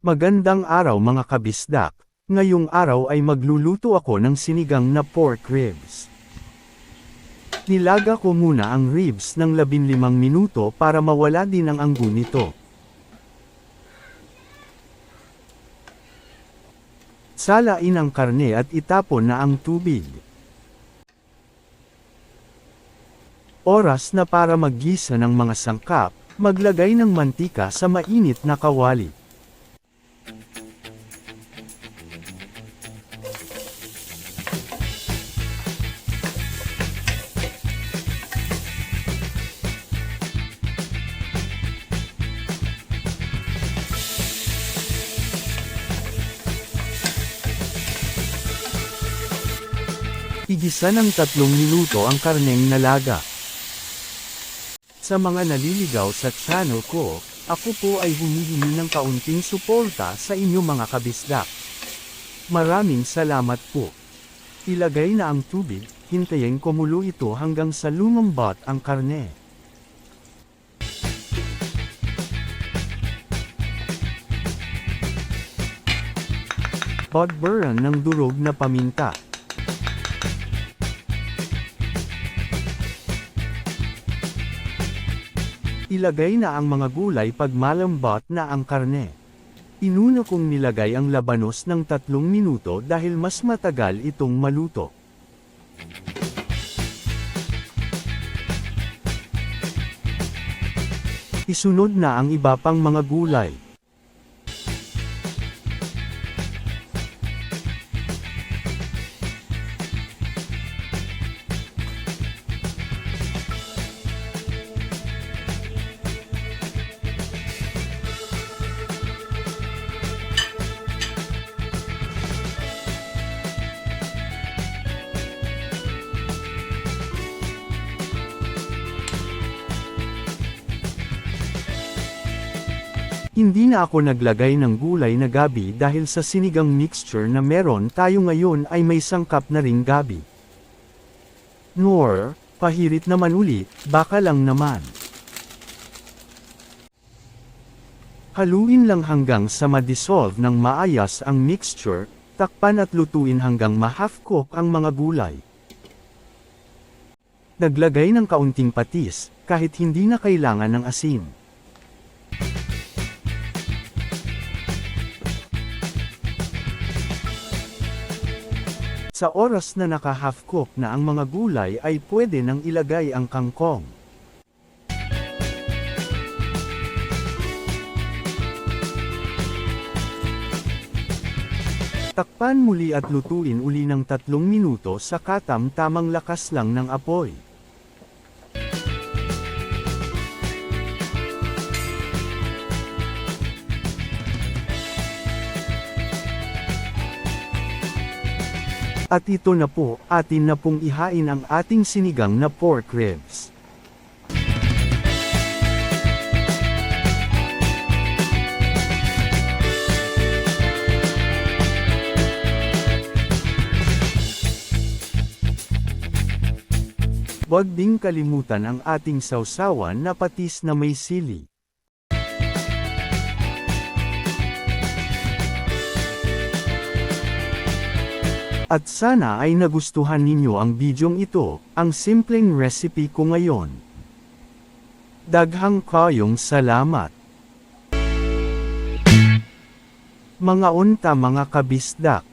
Magandang araw mga kabisdak. Ngayong araw ay magluluto ako ng sinigang na pork ribs. Nilaga ko muna ang ribs ng 15 minuto para mawala din ang anggo nito. Salain ang karne at itapon na ang tubig. Oras na para maggisa ng mga sangkap, maglagay ng mantika sa mainit na kawali. Igisa ng tatlong minuto ang karneng nalaga. Sa mga naliligaw sa channel ko, ako po ay humihingi ng kaunting suporta sa inyo mga kabisdak. Maraming salamat po. Ilagay na ang tubig, hintayin kumulo ito hanggang sa lumambot ang karne. Pagburan ng durog na paminta. Ilagay na ang mga gulay pag malambot na ang karne. Inuna kong nilagay ang labanos ng tatlong minuto dahil mas matagal itong maluto. Isunod na ang iba pang mga gulay. Hindi na ako naglagay ng gulay na gabi dahil sa sinigang mixture na meron tayo ngayon ay may sangkap na ring gabi. Nor, pahirit naman ulit, baka lang naman. Haluin lang hanggang sa ma-dissolve ng maayos ang mixture, takpan at lutuin hanggang ma-half cook ang mga gulay. Naglagay ng kaunting patis, kahit hindi na kailangan ng asin. Sa oras na naka-half cook na ang mga gulay ay pwede nang ilagay ang kangkong. Takpan muli at lutuin uli ng tatlong minuto sa katam-tamang lakas lang ng apoy. At ito na po, atin na pong ihain ang ating sinigang na pork ribs. Huwag ding kalimutan ang ating sausawan na patis na may sili. At sana ay nagustuhan ninyo ang bidyong ito, ang simpleng recipe ko ngayon. Daghang kayong salamat. Mga unta mga kabisdak.